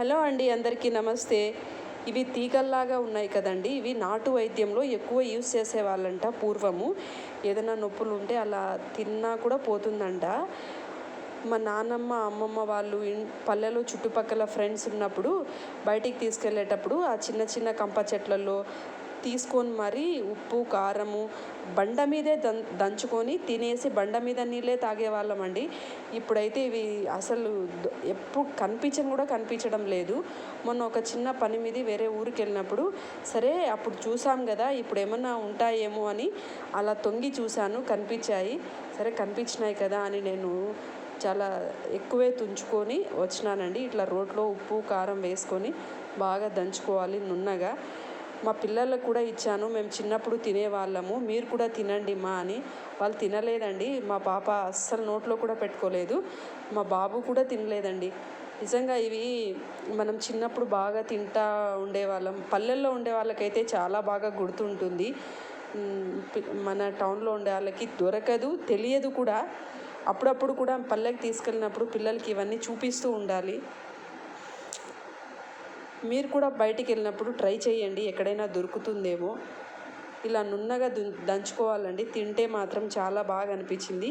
Hello అండి అందరికీ నమస్తే. ఇవి తీగల్లాగా ఉన్నాయి కదండి. ఇవి నాటు వైద్యంలో ఎక్కువ యూస్ చేసేవాళ్ళంట పూర్వము. ఏదైనా నొప్పులు ఉంటే అలా తిన్నా కూడా పోతుందంట. మా నాన్నమ్మ అమ్మమ్మ వాళ్ళు పల్లెలో చుట్టుపక్కల ఫ్రెండ్స్ ఉన్నప్పుడు బయటికి తీసుకెళ్ళేటప్పుడు ఆ చిన్న చిన్న కంప చెట్లలో తీసుకొని మరి ఉప్పు కారము బండ మీదే దం దంచుకొని తినేసి బండ మీద నీళ్ళే తాగేవాళ్ళం అండి. ఇప్పుడైతే ఇవి అసలు ఎప్పుడు కనిపించని కూడా కనిపించడం లేదు. మొన్న ఒక చిన్న పని మీద వేరే ఊరికి వెళ్ళినప్పుడు సరే అప్పుడు చూసాం కదా ఇప్పుడు ఏమన్నా ఉంటాయేమో అని అలా తొంగి చూశాను కనిపించాయి. సరే కనిపించినాయి కదా అని నేను చాలా ఎక్కువే తుంచుకొని వచ్చినానండి. ఇట్లా రోట్లో ఉప్పు కారం వేసుకొని బాగా దంచుకోవాలి నున్నగా. మా పిల్లలకు కూడా ఇచ్చాను. మేము చిన్నప్పుడు తినేవాళ్ళము. మీరు కూడా తినండి మా అని. వాళ్ళు తినలేదండి. మా పాప అస్సలు నోట్లో కూడా పెట్టుకోలేదు. మా బాబు కూడా తినలేదండి. నిజంగా ఇవి మనం చిన్నప్పుడు బాగా తింటా ఉండేవాళ్ళం. పల్లెల్లో ఉండే వాళ్ళకైతే చాలా బాగా గుర్తుంటుంది. మన టౌన్లో ఉండే వాళ్ళకి దొరకదు తెలియదు కూడా. అప్పుడప్పుడు కూడా పల్లెకి తీసుకెళ్ళినప్పుడు పిల్లలకి ఇవన్నీ చూపిస్తూ ఉండాలి. మీరు కూడా బయటికి వెళ్ళినప్పుడు ట్రై చేయండి ఎక్కడైనా దొరుకుతుందేమో. ఇలా నున్నగా దంచుకోవాలండి. తింటే మాత్రం చాలా బాగా అనిపించింది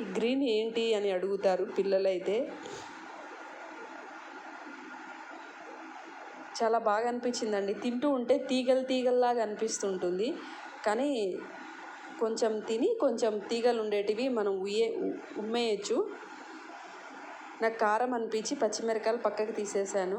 ఈ గ్రీన్ ఏంటి అని అడుగుతారు పిల్లలైతే. చాలా బాగా అనిపించిందండి తింటూ ఉంటే తీగలు తీగల్లాగా అనిపిస్తుంటుంది. కానీ కొంచెం తిని కొంచెం తీగలు ఉండేటివి మనం ఉయ్యే ఉమ్మేయచ్చు. నాకు కారం అనిపించి పచ్చిమిరకాయలు పక్కకి తీసేసాను.